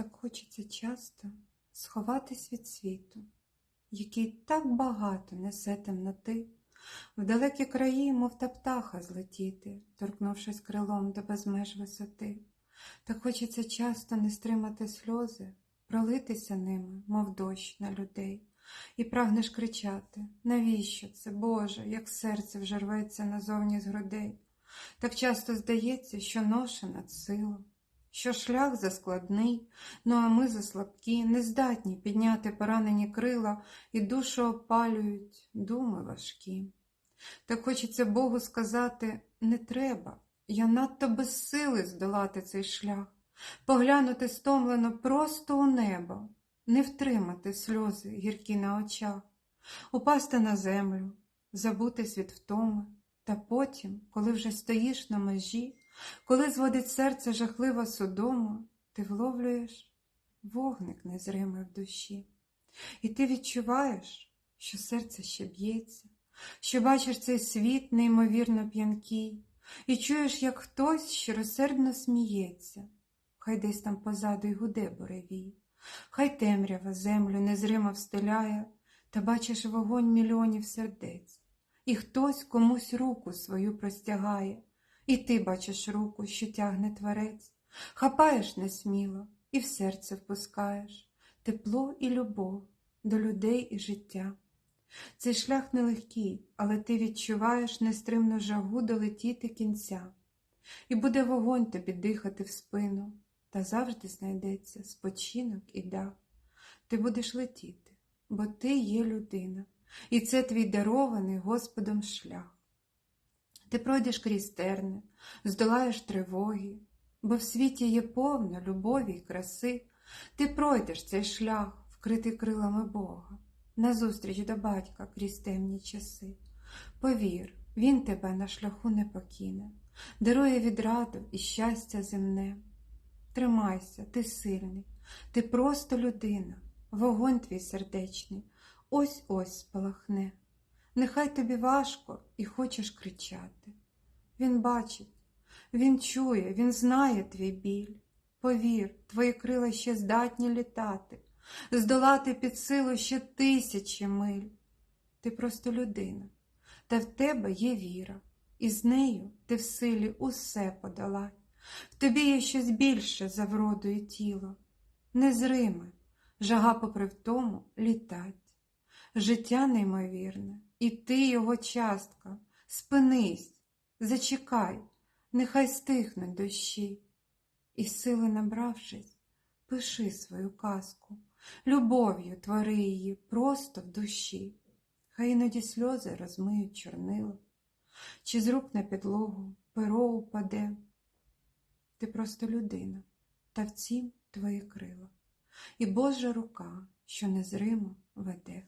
Так хочеться часто сховатись від світу, який так багато несе темноти, в далекі краї, мов та птаха злетіти, торкнувшись крилом до безмеж висоти. Так хочеться часто не стримати сльози, пролитися ними, мов дощ на людей, і прагнеш кричати: навіщо це, Боже, як серце вже рветься назовні з грудей? Так часто здається, що ноша над силу, що шлях заскладний, ну а ми заслабкі, не здатні підняти поранені крила і душу опалюють думи важкі. Так хочеться Богу сказати не треба, я надто без сили здолати цей шлях, поглянути стомлено просто у небо, не втримати сльози гіркі на очах, упасти на землю, забутись від втоми, та потім, коли вже стоїш на межі, коли зводить серце жахлива судома, ти вловлюєш вогник незримий в душі, і ти відчуваєш, що серце ще б'ється, що бачиш цей світ неймовірно п'янкий, і чуєш, як хтось щиросердно сміється, хай десь там позаду й гуде буревій, хай темрява землю незримо встиляє, та бачиш вогонь мільйонів сердець, і хтось комусь руку свою простягає, і ти бачиш руку, що тягне творець, хапаєш несміло і в серце впускаєш тепло і любов до людей і життя. Цей шлях нелегкий, але ти відчуваєш нестримну жагу долетіти кінця, і буде вогонь тобі дихати в спину, та завжди знайдеться спочинок і дах. Ти будеш летіти, бо ти є людина, і це твій дарований Господом шлях. Ти пройдеш крізь терни, здолаєш тривоги, бо в світі є повно любові й краси. Ти пройдеш цей шлях, вкритий крилами Бога, назустріч до батька крізь темні часи. Повір, Він тебе на шляху не покине, дарує відраду і щастя земне. Тримайся, ти сильний, ти просто людина, вогонь твій сердечний, ось ось спалахне. Нехай тобі важко і хочеш кричати. Він бачить, він чує, він знає твій біль. Повір, твої крила ще здатні літати, здолати під силу ще тисячі миль. Ти просто людина, та в тебе є віра, і з нею ти в силі усе подолай. В тобі є щось більше за вродою тіло, незриме, жага попри втому літать. Життя неймовірне, і ти його частка. Спинись, зачекай, нехай стихнуть дощі. І сили набравшись, пиши свою казку, любов'ю твори її просто в душі. Хай іноді сльози розмиють чорнило, чи з рук на підлогу перо упаде. Ти просто людина, та в цім твої крила, і Божа рука, що незримо веде.